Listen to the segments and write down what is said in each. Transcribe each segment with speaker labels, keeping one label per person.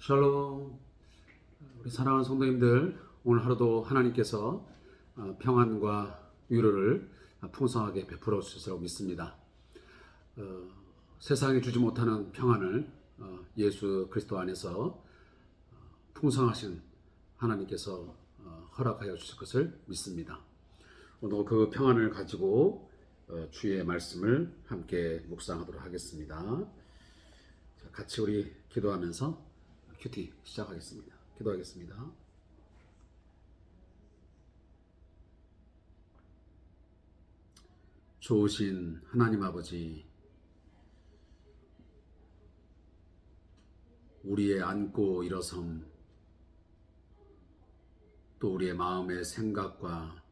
Speaker 1: 샬롬 우리 사랑하는 성도님들 오늘 하루도 하나님께서 어, 평안과 위로를 풍성하게 베풀어 주셨다고 믿습니다. 어, 세상에 주지 못하는 평안을 어, 예수 그리스도 안에서 어, 풍성하신 하나님께서 어, 허락하여 주실 것을 믿습니다. 오늘 그 평안을 가지고 어, 주의 말씀을 함께 묵상하도록 하겠습니다. 자, 같이 우리 기도하면서 큐티 시작하겠습니다. 기도하겠습니다. 좋으신 하나님 아버지, 우리의 안고 일어섬, 또 우리의 마음의 생각과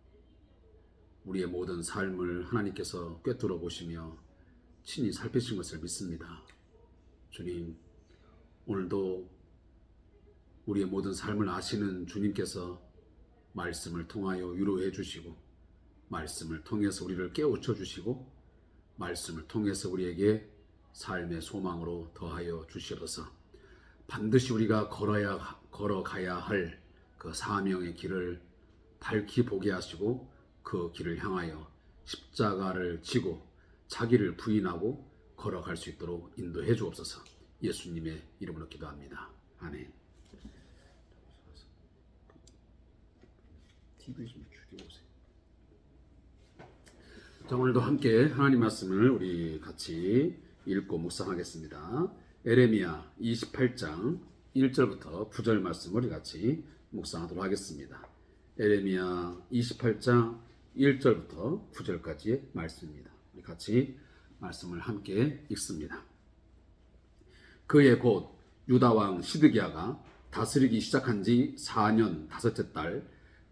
Speaker 1: 우리의 모든 삶을 하나님께서 꿰뚫어 보시며 친히 살피신 것을 믿습니다. 주님, 오늘도 우리의 모든 삶을 아시는 주님께서 말씀을 통하여 위로해 주시고 말씀을 통해서 우리를 깨우쳐 주시고 말씀을 통해서 우리에게 삶의 소망으로 더하여 주시옵소서. 반드시 우리가 걸어야 걸어가야 할 그 사명의 길을 밝히 보게 하시고 그 길을 향하여 십자가를 지고 자기를 부인하고 걸어갈 수 있도록 인도해 주옵소서. 예수님의 이름으로 기도합니다. 아멘. TV 좀 줄여보세요. 자, 오늘도 함께 하나님 말씀을 우리 같이 읽고 묵상하겠습니다. 에레미야 28장 1절부터 9절 말씀을 우리 같이 묵상하도록 하겠습니다. 에레미야 28장 1절부터 9절까지의 말씀입니다. 우리 같이 말씀을 함께 읽습니다. 그의 곧 유다 왕 시드기야가 다스리기 시작한 지 4년 다섯째 달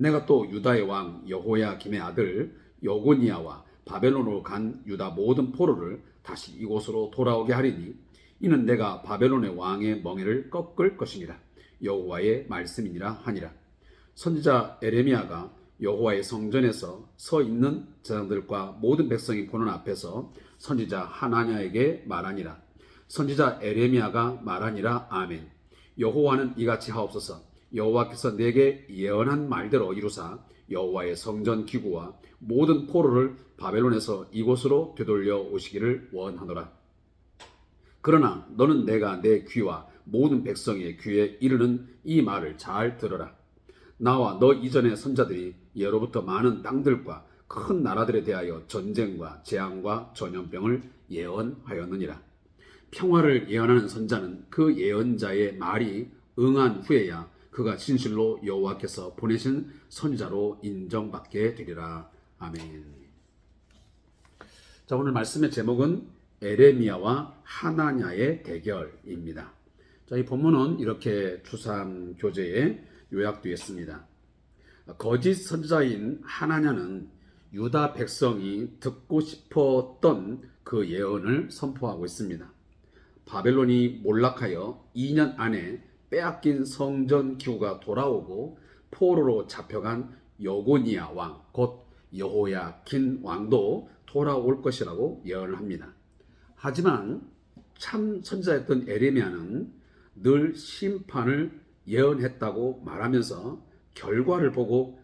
Speaker 1: 내가 또 유다의 왕 여호야 김의 아들 여고니아와 바벨론으로 간 유다 모든 포로를 다시 이곳으로 돌아오게 하리니 이는 내가 바벨론의 왕의 멍에를 꺾을 것이니라. 여호와의 말씀이니라 하니라. 선지자 에레미야가 여호와의 성전에서 서 있는 제장들과 모든 백성이 보는 앞에서 선지자 하나냐에게 말하니라. 선지자 에레미야가 말하니라. 아멘. 여호와는 이같이 하옵소서 여호와께서 내게 예언한 말대로 이루사 여호와의 성전 기구와 모든 포로를 바벨론에서 이곳으로 되돌려 오시기를 원하노라. 그러나 너는 내가 내 귀와 모든 백성의 귀에 이르는 이 말을 잘 들어라. 나와 너 이전의 선자들이 예로부터 많은 땅들과 큰 나라들에 대하여 전쟁과 재앙과 전염병을 예언하였느니라. 평화를 예언하는 선자는 그 예언자의 말이 응한 후에야 그가 진실로 여호와께서 보내신 선자로 인정받게 되리라. 아멘. 자, 오늘 말씀의 제목은 에레미야와 하나냐의 대결입니다. 자, 이 본문은 이렇게 주산 교재에 요약되어 있습니다. 거짓 선자인 하나냐는 유다 백성이 듣고 싶었던 그 예언을 선포하고 있습니다. 바벨론이 몰락하여 2년 안에 빼앗긴 성전 기후가 돌아오고 포로로 잡혀간 여고니아 왕, 곧 여호야킨 왕도 돌아올 것이라고 예언을 합니다. 하지만 참 선지자였던 에레미야는 늘 심판을 예언했다고 말하면서 결과를 보고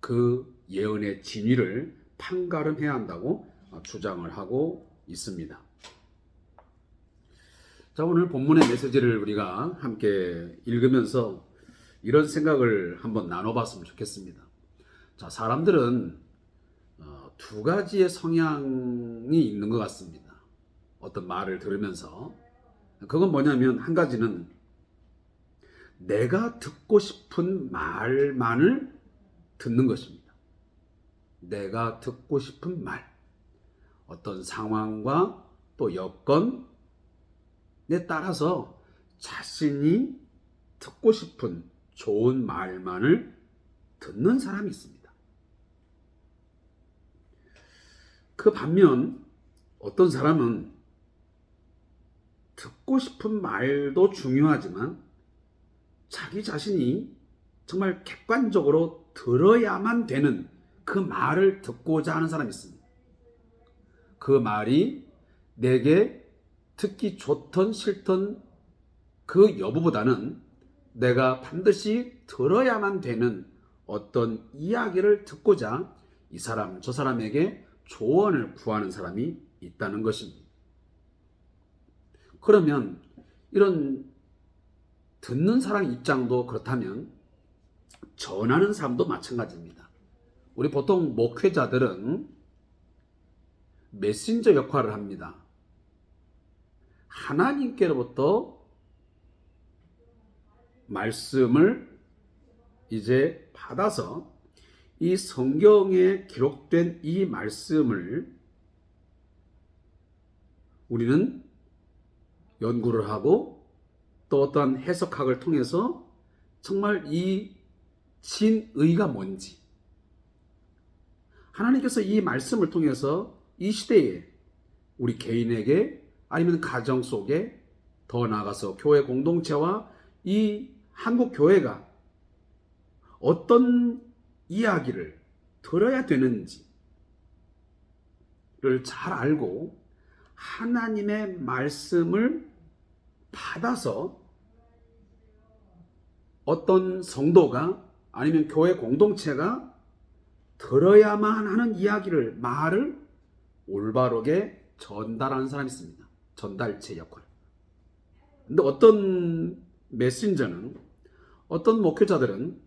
Speaker 1: 그 예언의 진위를 판가름해야 한다고 주장을 하고 있습니다. 자, 오늘 본문의 메시지를 우리가 함께 읽으면서 이런 생각을 한번 나눠봤으면 좋겠습니다. 자, 사람들은 어, 두 가지의 성향이 있는 것 같습니다. 어떤 말을 들으면서. 그건 뭐냐면, 한 가지는 내가 듣고 싶은 말만을 듣는 것입니다. 내가 듣고 싶은 말. 어떤 상황과 또 여건 에 따라서 자신이 듣고 싶은 좋은 말만을 듣는 사람이 있습니다. 그 반면 어떤 사람은 듣고 싶은 말도 중요하지만 자기 자신이 정말 객관적으로 들어야만 되는 그 말을 듣고자 하는 사람이 있습니다. 그 말이 내게 듣기 좋던 싫던 그 여부보다는 내가 반드시 들어야만 되는 어떤 이야기를 듣고자 이 사람 저 사람에게 조언을 구하는 사람이 있다는 것입니다. 그러면 이런 듣는 사람 입장도 그렇다면 전하는 사람도 마찬가지입니다. 우리 보통 목회자들은 메신저 역할을 합니다. 하나님께로부터 말씀을 이제 받아서 이 성경에 기록된 이 말씀을 우리는 연구를 하고 또 어떠한 해석학을 통해서 정말 이 진의가 뭔지 하나님께서 이 말씀을 통해서 이 시대에 우리 개인에게 아니면 가정 속에 더 나아가서 교회 공동체와 이 한국 교회가 어떤 이야기를 들어야 되는지를 잘 알고 하나님의 말씀을 받아서 어떤 성도가 아니면 교회 공동체가 들어야만 하는 이야기를 말을 올바르게 전달하는 사람이 있습니다. 전달체 역할. 근데 어떤 메신저는 어떤 목회자들은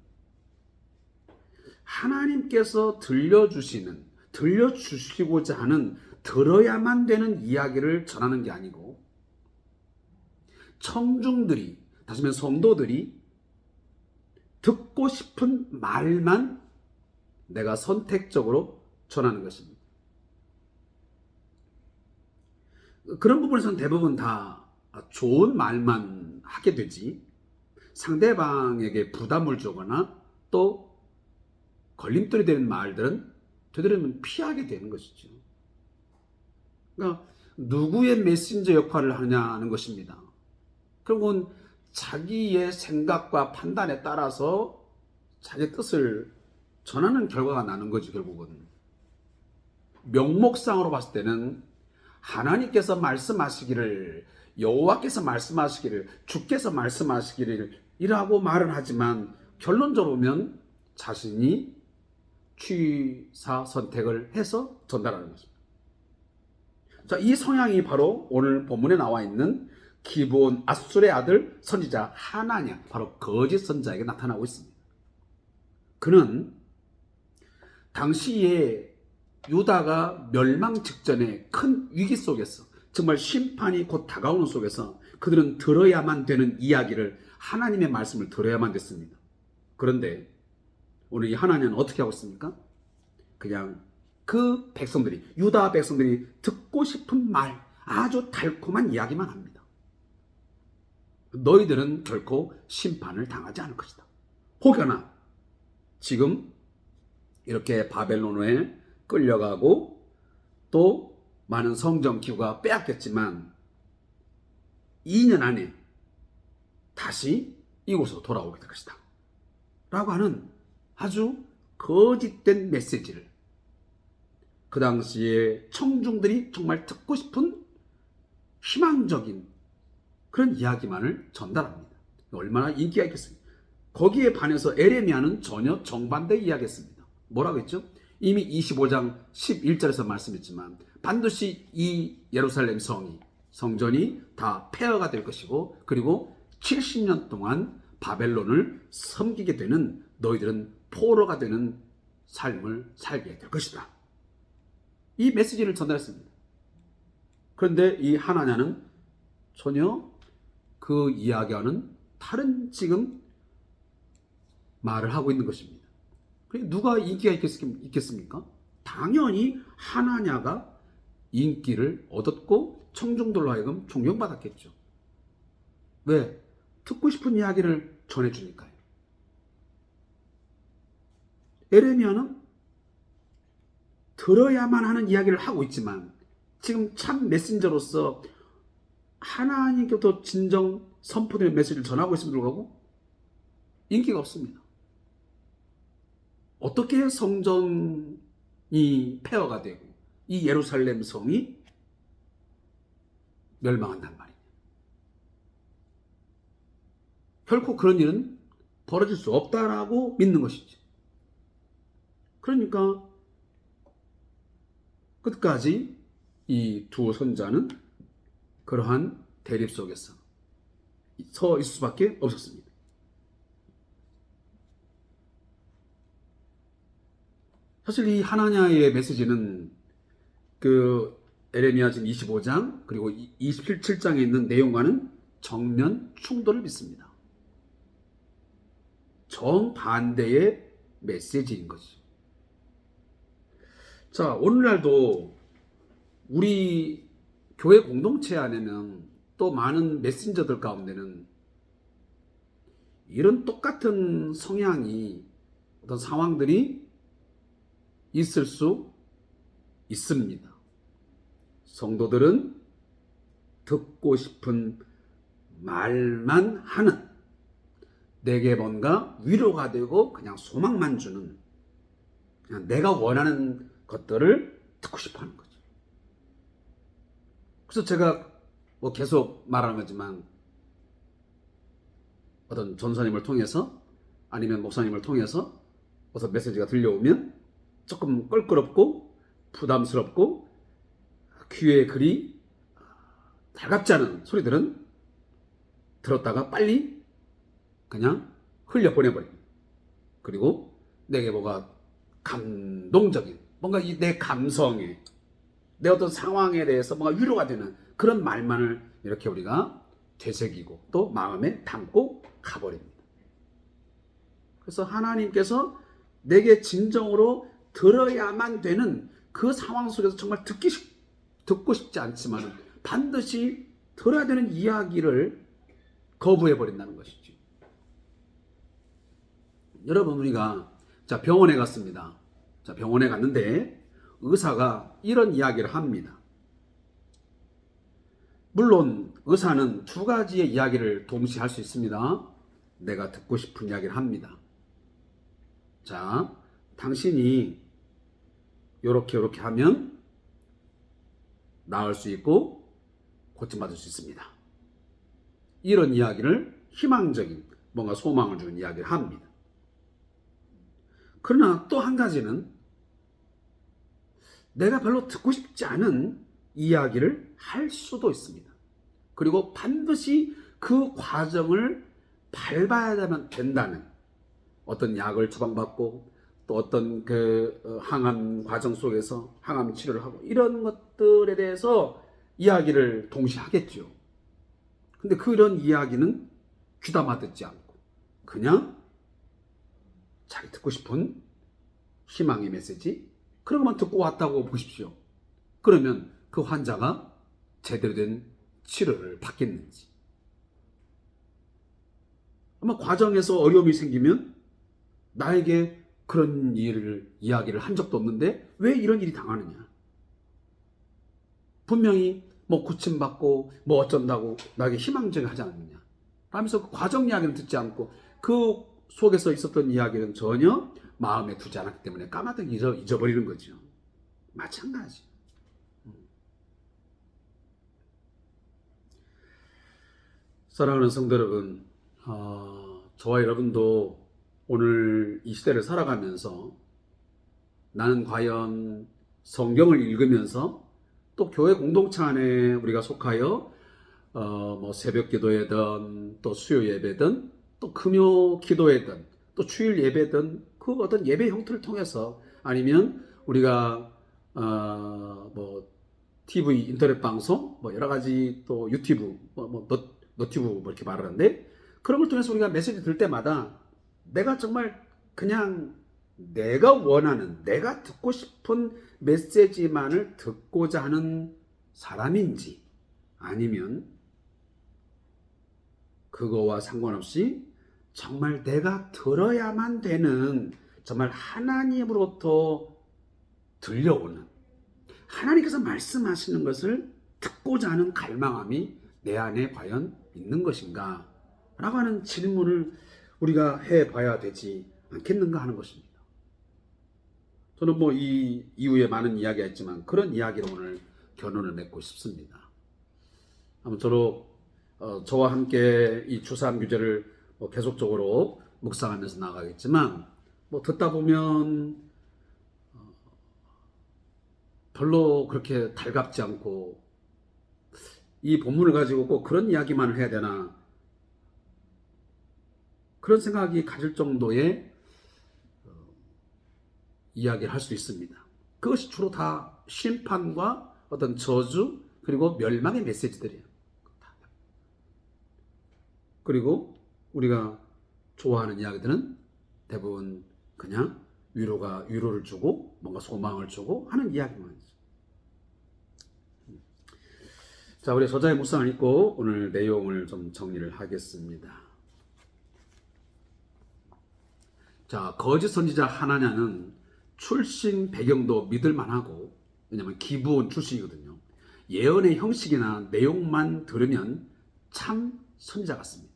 Speaker 1: 하나님께서 들려주시는 들려주시고자 하는 들어야만 되는 이야기를 전하는 게 아니고 청중들이 다시 말해 성도들이 듣고 싶은 말만 내가 선택적으로 전하는 것입니다. 그런 부분에서는 대부분 다 좋은 말만 하게 되지 상대방에게 부담을 주거나 또 걸림돌이 되는 말들은 되도록이면 피하게 되는 것이죠. 그러니까 누구의 메신저 역할을 하냐는 것입니다. 결국은 자기의 생각과 판단에 따라서 자기 뜻을 전하는 결과가 나는 거지 결국은 명목상으로 봤을 때는 하나님께서 말씀하시기를 여호와께서 말씀하시기를 주께서 말씀하시기를 이라고 말은 하지만 결론적으로 보면 자신이 취사 선택을 해서 전달하는 것입니다. 자, 이 성향이 바로 오늘 본문에 나와 있는 기본 아술의 아들 선지자 하나냐 바로 거짓 선자에게 나타나고 있습니다. 그는 당시에 유다가 멸망 직전에 큰 위기 속에서 정말 심판이 곧 다가오는 속에서 그들은 들어야만 되는 이야기를 하나님의 말씀을 들어야만 됐습니다. 그런데 오늘 이 하나님은 어떻게 하고 있습니까? 그냥 그 백성들이 유다 백성들이 듣고 싶은 말 아주 달콤한 이야기만 합니다. 너희들은 결코 심판을 당하지 않을 것이다. 혹여나 지금 이렇게 바벨론에 끌려가고 또 많은 성전 기구가 빼앗겼지만 2년 안에 다시 이곳으로 돌아오게 될 것이다. 라고 하는 아주 거짓된 메시지를 그 당시에 청중들이 정말 듣고 싶은 희망적인 그런 이야기만을 전달합니다. 얼마나 인기가 있겠습니까? 거기에 반해서 에레미야는 전혀 정반대 이야기했습니다. 뭐라고 했죠? 이미 25장 11절에서 말씀했지만 반드시 이 예루살렘 성이 성전이 다 폐허가 될 것이고 그리고 70년 동안 바벨론을 섬기게 되는 너희들은 포로가 되는 삶을 살게 될 것이다. 이 메시지를 전달했습니다. 그런데 이 하나냐는 전혀 그 이야기와는 다른 지금 말을 하고 있는 것입니다. 누가 인기가 있겠습니까? 당연히 하나냐가 인기를 얻었고 청중들로 하여금 존경받았겠죠. 왜? 듣고 싶은 이야기를 전해주니까요. 에레미야는 들어야만 하는 이야기를 하고 있지만 지금 참 메신저로서 하나님께부터 진정 선포된 메시지를 전하고 있음에도 불구하고 인기가 없습니다. 어떻게 성전이 폐허가 되고 이 예루살렘 성이 멸망한단 말이냐. 결코 그런 일은 벌어질 수 없다라고 믿는 것이지. 그러니까 끝까지 이 두 선자는 그러한 대립 속에서 서 있을 수밖에 없었습니다. 사실 이 하나냐의 메시지는 그 에레미야 지금 25장 그리고 27장에 있는 내용과는 정면 충돌을 빚습니다. 정반대의 메시지인 거죠. 자, 오늘날도 우리 교회 공동체 안에는 또 많은 메신저들 가운데는 이런 똑같은 성향이 어떤 상황들이 있을 수 있습니다. 성도들은 듣고 싶은 말만 하는 내게 뭔가 위로가 되고 그냥 소망만 주는 그냥 내가 원하는 것들을 듣고 싶어 하는 거죠. 그래서 제가 뭐 계속 말하는 거지만 어떤 전사님을 통해서 아니면 목사님을 통해서 어떤 메시지가 들려오면 조금 껄끄럽고 부담스럽고 귀에 그리 달갑지 않은 소리들은 들었다가 빨리 그냥 흘려 보내버립니다. 그리고 내게 뭐가 감동적인 뭔가 이 내 감성에 내 어떤 상황에 대해서 뭔가 위로가 되는 그런 말만을 이렇게 우리가 되새기고 또 마음에 담고 가버립니다. 그래서 하나님께서 내게 진정으로 들어야만 되는 그 상황 속에서 정말 듣기 싶, 듣고 싶지 않지만 반드시 들어야 되는 이야기를 거부해 버린다는 것이죠. 여러분 우리가 자 병원에 갔습니다. 자 병원에 갔는데 의사가 이런 이야기를 합니다. 물론 의사는 두 가지의 이야기를 동시에 할 수 있습니다. 내가 듣고 싶은 이야기를 합니다. 자, 당신이 요렇게 요렇게 하면 나을 수 있고 고침받을 수 있습니다. 이런 이야기를 희망적인 뭔가 소망을 주는 이야기를 합니다. 그러나 또 한 가지는 내가 별로 듣고 싶지 않은 이야기를 할 수도 있습니다. 그리고 반드시 그 과정을 밟아야만 된다는 어떤 약을 처방받고 또 어떤 그 어, 항암 과정 속에서 항암 치료를 하고 이런 것들에 대해서 이야기를 동시에 하겠죠. 근데 그런 이야기는 귀담아 듣지 않고 그냥 자기 듣고 싶은 희망의 메시지 그런 것만 듣고 왔다고 보십시오. 그러면 그 환자가 제대로 된 치료를 받겠는지. 아마 과정에서 어려움이 생기면 나에게 그런 일을 이야기를 한 적도 없는데 왜 이런 일이 당하느냐? 분명히 뭐 고침받고 뭐 어쩐다고 나에게 희망적이 하지 않느냐? 하면서 그 과정 이야기는 듣지 않고 그 속에서 있었던 이야기는 전혀 마음에 두지 않았기 때문에 까마득 잊어, 잊어버리는 거죠. 마찬가지. 사랑하는 성도 여러분, 어, 저와 여러분도 오늘 이 시대를 살아가면서 나는 과연 성경을 읽으면서 또 교회 공동체 안에 우리가 속하여 어, 뭐 새벽 기도회든 또 수요 예배든 또 금요 기도회든 또 주일 예배든 그 어떤 예배 형태를 통해서 아니면 우리가 어, 뭐 TV 인터넷 방송 뭐 여러 가지 또 유튜브 뭐, 뭐 너, 너튜브 뭐 이렇게 말하는데 그런 걸 통해서 우리가 메시지 들 때마다 내가 정말 그냥 내가 원하는 내가 듣고 싶은 메시지만을 듣고자 하는 사람인지 아니면 그거와 상관없이 정말 내가 들어야만 되는 정말 하나님으로부터 들려오는 하나님께서 말씀하시는 것을 듣고자 하는 갈망함이 내 안에 과연 있는 것인가? 라고 하는 질문을 우리가 해 봐야 되지 않겠는가 하는 것입니다. 저는 뭐 이 이후에 많은 이야기가 있지만 그런 이야기로 오늘 결론을 맺고 싶습니다. 아무쪼록 어, 저와 함께 이 주산 규제를 뭐 계속적으로 묵상하면서 나가겠지만 뭐 듣다 보면 어, 별로 그렇게 달갑지 않고 이 본문을 가지고 꼭 그런 이야기만 해야 되나 그런 생각이 가질 정도의 어, 이야기를 할 수 있습니다. 그것이 주로 다 심판과 어떤 저주 그리고 멸망의 메시지들이에요. 그리고 우리가 좋아하는 이야기들은 대부분 그냥 위로가 위로를 주고 뭔가 소망을 주고 하는 이야기만 자, 우리 저자의 묵상을 읽고 오늘 내용을 좀 정리를 하겠습니다. 자, 거짓 선지자 하나냐는 출신 배경도 믿을 만하고 왜냐면 기부원 출신이거든요. 예언의 형식이나 내용만 들으면 참 선지자 같습니다.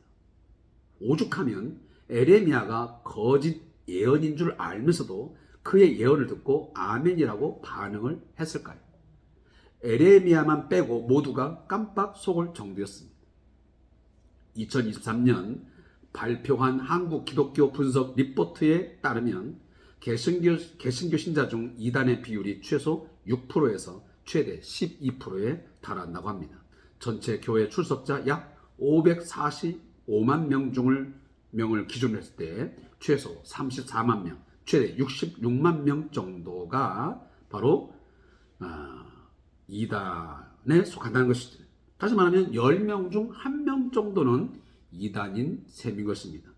Speaker 1: 오죽하면 에레미야가 거짓 예언인 줄 알면서도 그의 예언을 듣고 아멘이라고 반응을 했을까요? 에레미야만 빼고 모두가 깜빡 속을 정도였습니다. 2023년 발표한 한국 기독교 분석 리포트에 따르면 개신교, 개신교 신자 중 이단의 비율이 최소 6%에서 최대 12%에 달한다고 합니다. 전체 교회 출석자 약 545만 명 중을 명을 기준으로 했을 때 최소 34만 명, 최대 66만 명 정도가 바로 아, 이단에 속한다는 것이죠. 다시 말하면 10명 중 1명 정도는 이단인 셈인 것입니다.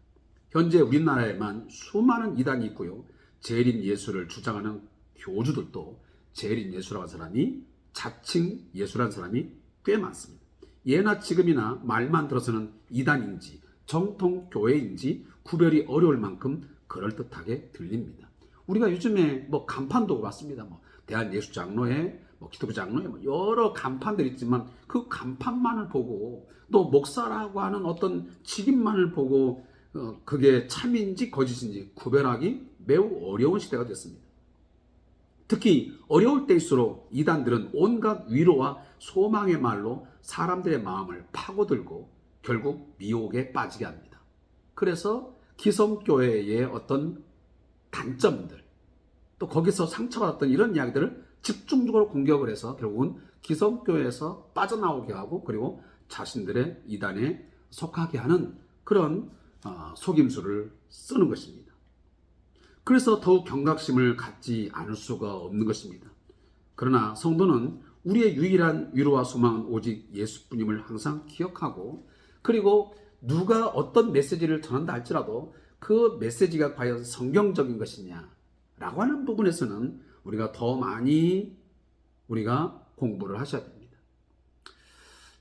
Speaker 1: 현재 우리나라에만 수많은 이단이 있고요. 재림 예수를 주장하는 교주들도 재림 예수라는 사람이 자칭 예수라는 사람이 꽤 많습니다. 예나 지금이나 말만 들어서는 이단인지 정통 교회인지 구별이 어려울 만큼 그럴듯하게 들립니다. 우리가 요즘에 뭐 간판도 봤습니다. 뭐 대한 예수 장로회, 뭐 기독교 장로회 뭐 여러 간판들이 있지만 그 간판만을 보고 또 목사라고 하는 어떤 직임만을 보고 어, 그게 참인지 거짓인지 구별하기 매우 어려운 시대가 됐습니다. 특히 어려울 때일수록 이단들은 온갖 위로와 소망의 말로 사람들의 마음을 파고들고 결국 미혹에 빠지게 합니다. 그래서 기성교회의 어떤 단점들, 또 거기서 상처받았던 이런 이야기들을 집중적으로 공격을 해서 결국은 기성교회에서 빠져나오게 하고 그리고 자신들의 이단에 속하게 하는 그런 어, 속임수를 쓰는 것입니다. 그래서 더욱 경각심을 갖지 않을 수가 없는 것입니다. 그러나 성도는 우리의 유일한 위로와 소망은 오직 예수뿐임을 항상 기억하고 그리고 누가 어떤 메시지를 전한다 할지라도 그 메시지가 과연 성경적인 것이냐 라고 하는 부분에서는 우리가 더 많이 우리가 공부를 하셔야 됩니다.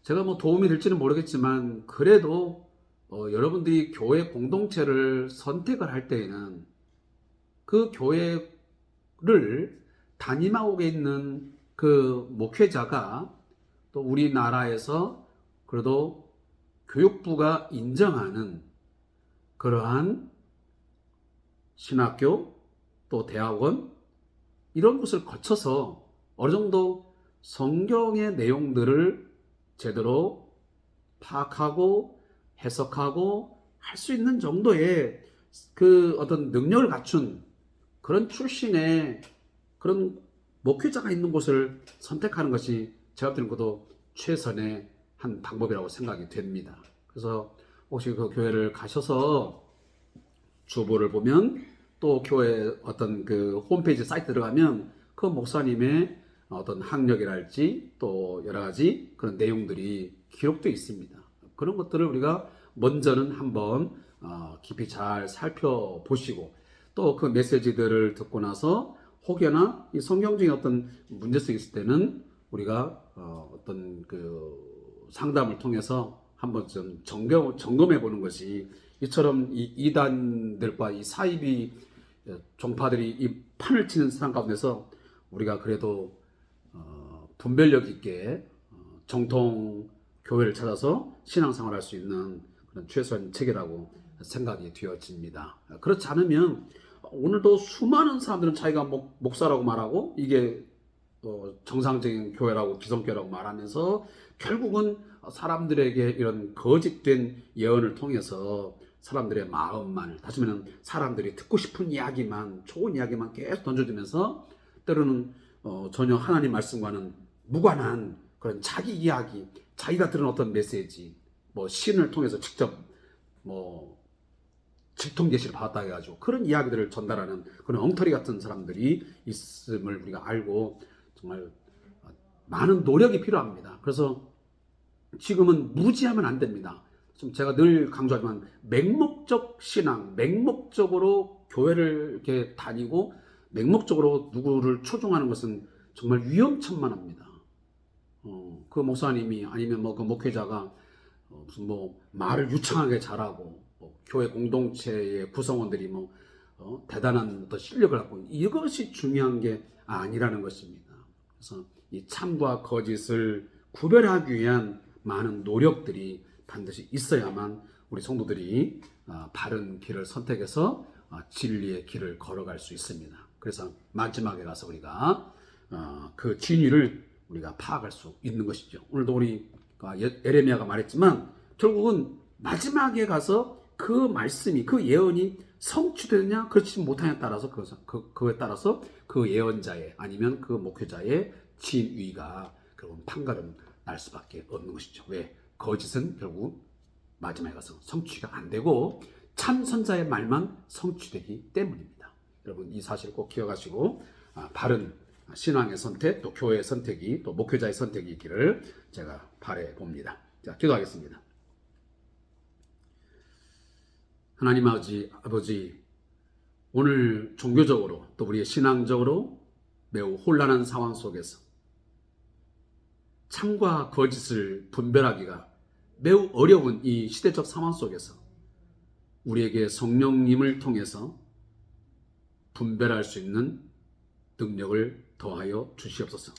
Speaker 1: 제가 뭐 도움이 될지는 모르겠지만 그래도 어, 여러분들이 교회 공동체를 선택을 할 때에는 그 교회를 담임하고 있는 그 목회자가 또 우리나라에서 그래도 교육부가 인정하는 그러한 신학교 또 대학원 이런 곳을 거쳐서 어느 정도 성경의 내용들을 제대로 파악하고 해석하고 할 수 있는 정도의 그 어떤 능력을 갖춘 그런 출신의 그런 목회자가 있는 곳을 선택하는 것이 제가 드는 것도 최선의 한 방법이라고 생각이 됩니다. 그래서 혹시 그 교회를 가셔서 주보를 보면 또 교회 어떤 그 홈페이지 사이트 들어가면 그 목사님의 어떤 학력이랄지 또 여러 가지 그런 내용들이 기록되어 있습니다. 그런 것들을 우리가 먼저는 한번 어, 깊이 잘 살펴보시고 또 그 메시지들을 듣고 나서 혹여나 이 성경적인 어떤 문제성이 있을 때는 우리가 어, 어떤 그 상담을 통해서 한번 좀 점검, 점검해 보는 것이 이처럼 이 이단들과 이 사입이 종파들이 이 판을 치는 상황 가운데서 우리가 그래도 어, 분별력 있게 어, 정통 교회를 찾아서 신앙생활할 수 있는 그런 최소한 체계라고 생각이 되어집니다. 그렇지 않으면 오늘도 수많은 사람들은 자기가 목, 목사라고 말하고 이게 어, 정상적인 교회라고 기성교회라고 말하면서 결국은 사람들에게 이런 거짓된 예언을 통해서 사람들의 마음만 다시 말하면 사람들이 듣고 싶은 이야기만 좋은 이야기만 계속 던져주면서 때로는 어, 전혀 하나님 말씀과는 무관한 그런 자기 이야기 자기가 들은 어떤 메시지 뭐 신을 통해서 직접 뭐 직통 계시를 받았다 해가지고 그런 이야기들을 전달하는 그런 엉터리 같은 사람들이 있음을 우리가 알고 정말 많은 노력이 필요합니다. 그래서 지금은 무지하면 안 됩니다. 좀 제가 늘 강조하지만 맹목적 신앙, 맹목적으로 교회를 이렇게 다니고 맹목적으로 누구를 초종하는 것은 정말 위험천만합니다. 어, 그 목사님이 아니면 뭐 그 목회자가 어, 무슨 뭐 말을 유창하게 잘하고 뭐 교회 공동체의 구성원들이 뭐 어, 대단한 어떤 실력을 갖고 있는 이것이 중요한 게 아니라는 것입니다. 그래서 이 참과 거짓을 구별하기 위한 많은 노력들이 반드시 있어야만 우리 성도들이 아, 바른 길을 선택해서 아, 진리의 길을 걸어갈 수 있습니다. 그래서 마지막에 가서 우리가 어, 그 진위를 우리가 파악할 수 있는 것이죠. 오늘도 우리 예- 에레미야가 말했지만 결국은 마지막에 가서 그 말씀이 그 예언이 성취되느냐 그렇지 못하냐에 따라서 그, 그, 그에 따라서 그 예언자의 아니면 그 목회자의 진위가 결국 판가름 날 수밖에 없는 것이죠. 왜? 거짓은 결국 마지막에 가서 성취가 안 되고 참 선자의 말만 성취되기 때문입니다. 여러분 이 사실 꼭 기억하시고 아, 바른 신앙의 선택 또 교회의 선택이 또 목회자의 선택이 있기를 제가 바래 봅니다. 자 기도하겠습니다. 하나님 아버지 아버지 오늘 종교적으로 또 우리의 신앙적으로 매우 혼란한 상황 속에서 참과 거짓을 분별하기가 매우 어려운 이 시대적 상황 속에서 우리에게 성령님을 통해서 분별할 수 있는 능력을 더하여 주시옵소서.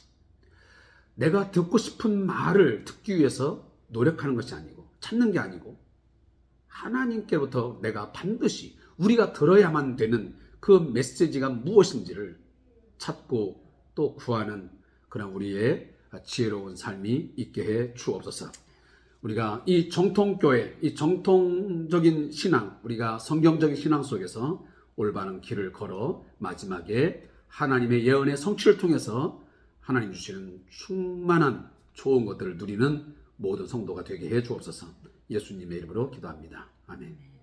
Speaker 1: 내가 듣고 싶은 말을 듣기 위해서 노력하는 것이 아니고 찾는 게 아니고 하나님께로부터 내가 반드시 우리가 들어야만 되는 그 메시지가 무엇인지를 찾고 또 구하는 그런 우리의 지혜로운 삶이 있게 해 주옵소서. 우리가 이 정통교회, 이 정통적인 신앙, 우리가 성경적인 신앙 속에서 올바른 길을 걸어 마지막에 하나님의 예언의 성취를 통해서 하나님 주시는 충만한 좋은 것들을 누리는 모든 성도가 되게 해 주옵소서. 예수님의 이름으로 기도합니다. 아멘.